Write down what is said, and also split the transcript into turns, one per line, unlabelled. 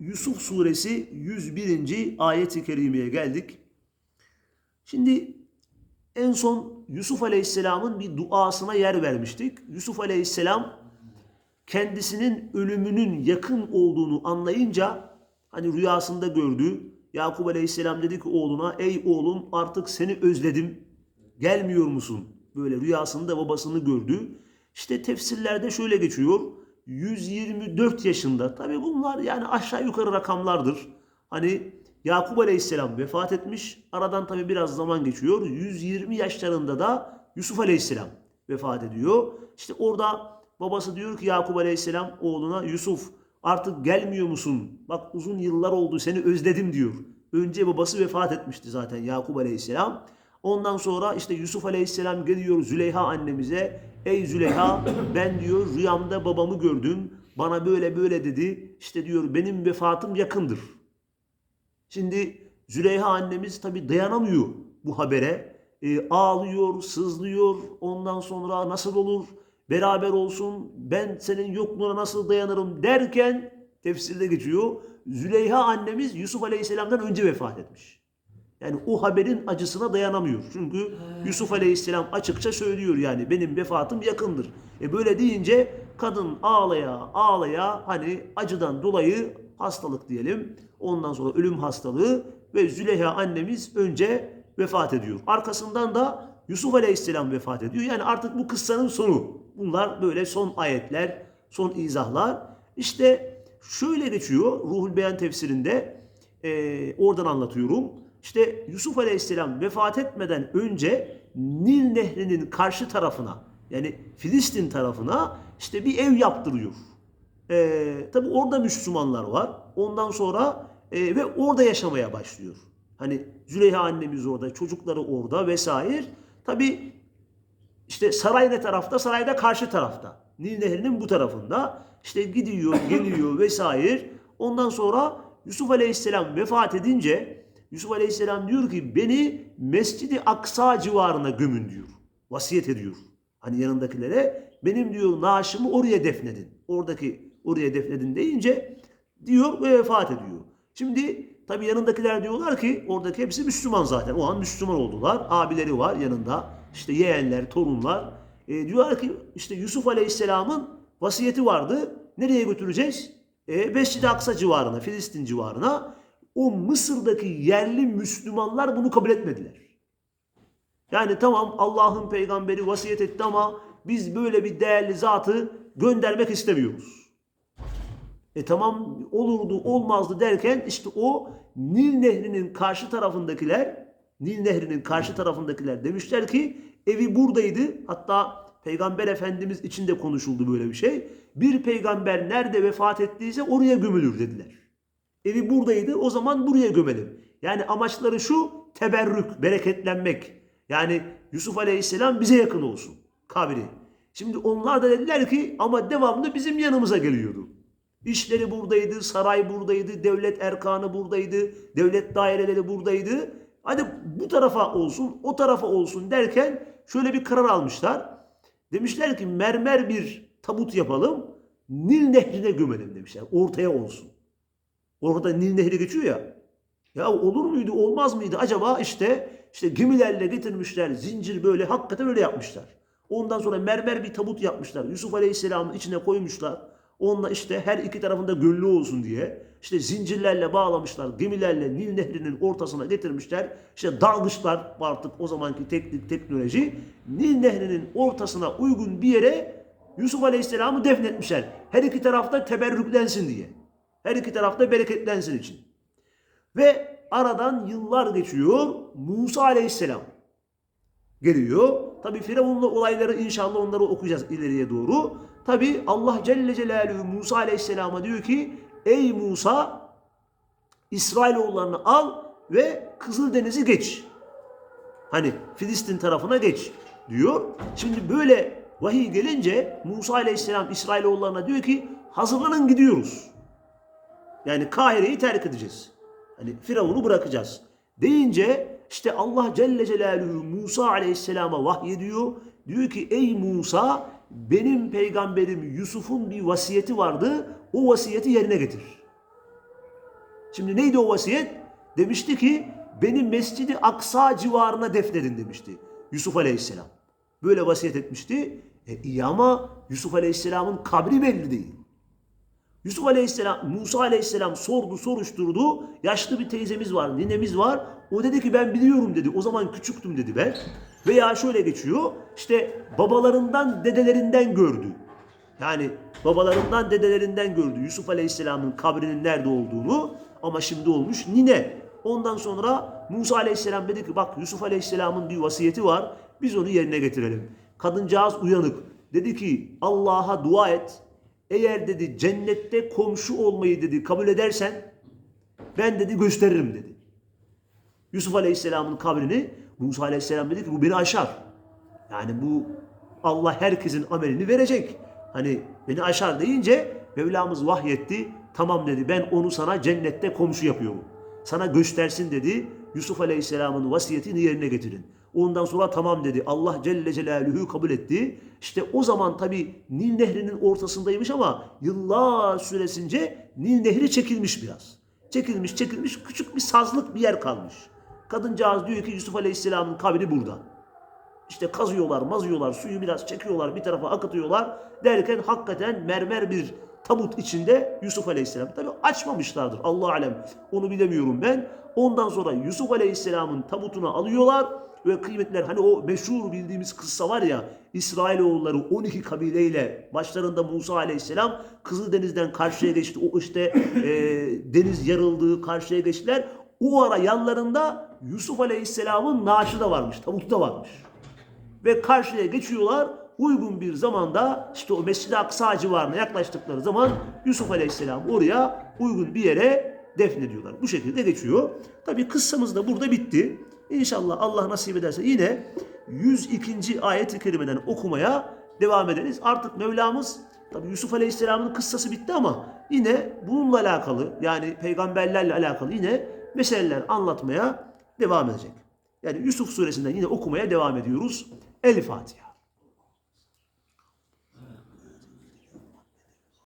Yusuf suresi 101. ayet-i kerimeye geldik. Şimdi en son Yusuf aleyhisselamın bir duasına yer vermiştik. Yusuf aleyhisselam kendisinin ölümünün yakın olduğunu anlayınca hani rüyasında gördü. Yakup aleyhisselam dedi ki oğluna ey oğlum artık seni özledim gelmiyor musun? Böyle rüyasında babasını gördü. İşte tefsirlerde şöyle geçiyor. 124 yaşında. Tabi bunlar yani aşağı yukarı rakamlardır. Hani Yakup Aleyhisselam vefat etmiş. Aradan tabi biraz zaman geçiyor. 120 yaşlarında da Yusuf Aleyhisselam vefat ediyor. İşte orada babası diyor ki Yakup Aleyhisselam oğluna Yusuf artık gelmiyor musun? Bak uzun yıllar oldu seni özledim diyor. Önce babası vefat etmişti zaten Yakup Aleyhisselam. Ondan sonra işte Yusuf Aleyhisselam geliyor Züleyha annemize. Ey Züleyha ben diyor rüyamda babamı gördüm. Bana böyle böyle dedi. İşte diyor benim vefatım yakındır. Şimdi Züleyha annemiz tabi dayanamıyor bu habere. E, ağlıyor, sızlıyor. Ondan sonra nasıl olur? Beraber olsun. Ben senin yokluğuna nasıl dayanırım derken tefsirde geçiyor. Züleyha annemiz Yusuf Aleyhisselam'dan önce vefat etmiş. Yani o haberin acısına dayanamıyor. Çünkü Yusuf Aleyhisselam açıkça söylüyor yani benim vefatım yakındır. E böyle deyince kadın ağlaya ağlaya hani acıdan dolayı hastalık diyelim. Ondan sonra ölüm hastalığı ve Züleyha annemiz önce vefat ediyor. Arkasından da Yusuf Aleyhisselam vefat ediyor. Yani artık bu kıssanın sonu. Bunlar böyle son ayetler, son izahlar. İşte şöyle geçiyor Ruhul Beyan tefsirinde e, oradan anlatıyorum. İşte Yusuf Aleyhisselam vefat etmeden önce Nil Nehri'nin karşı tarafına yani Filistin tarafına işte bir ev yaptırıyor. Ee, Tabi orada Müslümanlar var. Ondan sonra e, ve orada yaşamaya başlıyor. Hani Züleyha annemiz orada, çocukları orada vesaire. Tabi işte saray ne tarafta? Sarayda karşı tarafta. Nil Nehri'nin bu tarafında. İşte gidiyor, geliyor vesaire. Ondan sonra Yusuf Aleyhisselam vefat edince Yusuf Aleyhisselam diyor ki beni Mescid-i Aksa civarına gömün diyor. Vasiyet ediyor. Hani yanındakilere benim diyor naaşımı oraya defnedin. Oradaki oraya defnedin deyince diyor ve vefat ediyor. Şimdi tabi yanındakiler diyorlar ki oradaki hepsi Müslüman zaten. O an Müslüman oldular. Abileri var yanında. İşte yeğenler, torunlar. E, diyorlar ki işte Yusuf Aleyhisselam'ın vasiyeti vardı. Nereye götüreceğiz? E, Mescid-i Aksa civarına, Filistin civarına o Mısır'daki yerli Müslümanlar bunu kabul etmediler. Yani tamam Allah'ın peygamberi vasiyet etti ama biz böyle bir değerli zatı göndermek istemiyoruz. E tamam olurdu olmazdı derken işte o Nil Nehri'nin karşı tarafındakiler Nil Nehri'nin karşı tarafındakiler demişler ki evi buradaydı. Hatta Peygamber Efendimiz için de konuşuldu böyle bir şey. Bir peygamber nerede vefat ettiyse oraya gömülür dediler. Evi buradaydı o zaman buraya gömelim. Yani amaçları şu teberrük, bereketlenmek. Yani Yusuf Aleyhisselam bize yakın olsun kabri. Şimdi onlar da dediler ki ama devamlı bizim yanımıza geliyordu. İşleri buradaydı, saray buradaydı, devlet erkanı buradaydı, devlet daireleri buradaydı. Hadi bu tarafa olsun, o tarafa olsun derken şöyle bir karar almışlar. Demişler ki mermer bir tabut yapalım, Nil nehrine gömelim demişler. Ortaya olsun. Orada Nil Nehri geçiyor ya. Ya olur muydu olmaz mıydı acaba işte işte gemilerle getirmişler zincir böyle hakikaten öyle yapmışlar. Ondan sonra mermer bir tabut yapmışlar. Yusuf Aleyhisselam'ın içine koymuşlar. Onunla işte her iki tarafında göllü olsun diye işte zincirlerle bağlamışlar. Gemilerle Nil Nehri'nin ortasına getirmişler. İşte dalgıçlar artık o zamanki teknik teknoloji Nil Nehri'nin ortasına uygun bir yere Yusuf Aleyhisselam'ı defnetmişler. Her iki tarafta teberrüklensin diye. Her iki tarafta bereketlensin için. Ve aradan yıllar geçiyor. Musa aleyhisselam geliyor. Tabi Firavun'la olayları inşallah onları okuyacağız ileriye doğru. Tabi Allah Celle Celaluhu Musa aleyhisselama diyor ki Ey Musa İsrailoğullarını al ve Kızıldeniz'i geç. Hani Filistin tarafına geç diyor. Şimdi böyle vahiy gelince Musa aleyhisselam İsrailoğullarına diyor ki hazırlanın gidiyoruz. Yani Kahire'yi terk edeceğiz. Hani Firavun'u bırakacağız. Deyince işte Allah Celle Celaluhu Musa aleyhisselama vahyediyor. Diyor ki ey Musa benim peygamberim Yusuf'un bir vasiyeti vardı. O vasiyeti yerine getir. Şimdi neydi o vasiyet? Demişti ki beni Mescidi Aksa civarına defnedin demişti Yusuf Aleyhisselam. Böyle vasiyet etmişti. E iyi ama Yusuf Aleyhisselam'ın kabri belli değil. Yusuf Aleyhisselam, Musa Aleyhisselam sordu, soruşturdu. Yaşlı bir teyzemiz var, ninemiz var. O dedi ki ben biliyorum dedi. O zaman küçüktüm dedi ben. Veya şöyle geçiyor. İşte babalarından, dedelerinden gördü. Yani babalarından, dedelerinden gördü Yusuf Aleyhisselam'ın kabrinin nerede olduğunu. Ama şimdi olmuş nine. Ondan sonra Musa Aleyhisselam dedi ki bak Yusuf Aleyhisselam'ın bir vasiyeti var. Biz onu yerine getirelim. Kadıncağız uyanık. Dedi ki Allah'a dua et. Eğer dedi cennette komşu olmayı dedi kabul edersen ben dedi gösteririm dedi. Yusuf Aleyhisselam'ın kabrini Musa Aleyhisselam dedi ki bu beni aşar. Yani bu Allah herkesin amelini verecek. Hani beni aşar deyince Mevlamız vahyetti. Tamam dedi ben onu sana cennette komşu yapıyorum. Sana göstersin dedi. Yusuf Aleyhisselam'ın vasiyetini yerine getirin. Ondan sonra tamam dedi. Allah Celle Celaluhu kabul etti. İşte o zaman tabi Nil Nehri'nin ortasındaymış ama yıllar süresince Nil Nehri çekilmiş biraz. Çekilmiş çekilmiş küçük bir sazlık bir yer kalmış. Kadıncağız diyor ki Yusuf Aleyhisselam'ın kabri burada. İşte kazıyorlar, mazıyorlar, suyu biraz çekiyorlar, bir tarafa akıtıyorlar. Derken hakikaten mermer bir tabut içinde Yusuf Aleyhisselam. Tabi açmamışlardır Allah alem. Onu bilemiyorum ben. Ondan sonra Yusuf Aleyhisselam'ın tabutunu alıyorlar ve kıymetler hani o meşhur bildiğimiz kıssa var ya İsrailoğulları 12 kabileyle başlarında Musa Aleyhisselam Kızıldeniz'den karşıya geçti. O işte e, deniz yarıldı, karşıya geçtiler. O ara yanlarında Yusuf Aleyhisselam'ın naaşı da varmış, tabutu da varmış ve karşıya geçiyorlar. Uygun bir zamanda işte o Mescid-i Aksa civarına yaklaştıkları zaman Yusuf Aleyhisselam oraya uygun bir yere defnediyorlar. Bu şekilde geçiyor. Tabi kıssamız da burada bitti. İnşallah Allah nasip ederse yine 102. ayet-i kerimeden okumaya devam ederiz. Artık Mevlamız tabi Yusuf Aleyhisselam'ın kıssası bitti ama yine bununla alakalı yani peygamberlerle alakalı yine meseleler anlatmaya devam edecek. Yani Yusuf suresinden yine okumaya devam ediyoruz. El Fatiha.